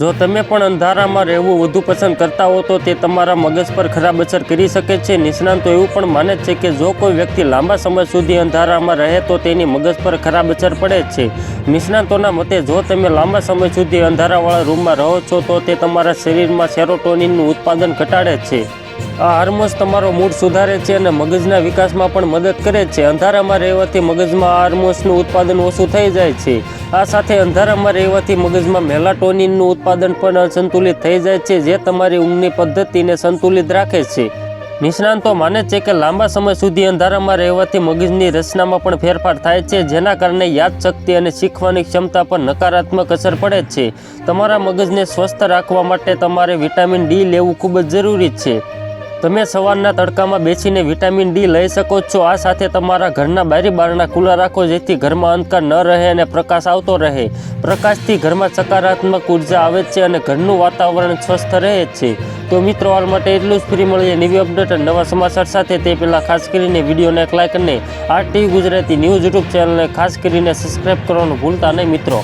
જો તમે પણ અંધારામાં રહેવું વધુ પસંદ કરતા હો તો તે તમારા મગજ પર ખરાબ અસર કરી શકે છે. નિષ્ણાંતો એવું પણ માને છે કે જો કોઈ વ્યક્તિ લાંબા સમય સુધી અંધારામાં રહે તો તેની મગજ પર ખરાબ અસર પડે છે. નિષ્ણાંતોના મતે, જો તમે લાંબા સમય સુધી અંધારાવાળા રૂમમાં રહો છો તો તે તમારા શરીરમાં સેરોટોનિનનું ઉત્પાદન ઘટાડે છે. આ હાર્મોન્સ તમારો મૂડ સુધારે છે અને મગજના વિકાસમાં પણ મદદ કરે છે. અંધારામાં રહેવાથી મગજમાં આ હાર્મોન્સનું ઉત્પાદન ઓછું થઈ જાય છે. આ સાથે અંધારામાં રહેવાથી મગજમાં મેલાટોનિનનું ઉત્પાદન પણ અસંતુલિત થઈ જાય છે, જે તમારી ઊંઘની પદ્ધતિને સંતુલિત રાખે છે. નિષ્ણાંતો માને છે કે લાંબા સમય સુધી અંધારામાં રહેવાથી મગજની રચનામાં પણ ફેરફાર થાય છે, જેના કારણે યાદશક્તિ અને શીખવાની ક્ષમતા પર નકારાત્મક અસર પડે છે. તમારા મગજને સ્વસ્થ રાખવા માટે તમારે વિટામિન ડી લેવું ખૂબ જ જરૂરી છે. તમે સવારના તડકામાં બેસીને વિટામિન ડી લઈ શકો છો. આ સાથે તમારા ઘરના બારી બારણા ખુલ્લા રાખો, જેથી ઘરમાં અંધકાર ન રહે અને પ્રકાશ આવતો રહે. પ્રકાશથી ઘરમાં સકારાત્મક ઊર્જા આવે છે અને ઘરનું વાતાવરણ સ્વસ્થ રહે છે. તો મિત્રો હાલ માટે એટલું જ. ફ્રી મળીએ નવી અપડેટ અને નવા સમાચાર સાથે. તે પહેલાં ખાસ કરીને વિડીયોને એક લાઈક અને આ ટીવી ગુજરાતી ન્યૂઝ યુટ્યુબ ચેનલને ખાસ કરીને સબસ્ક્રાઈબ કરવાનું ભૂલતા નહીં મિત્રો.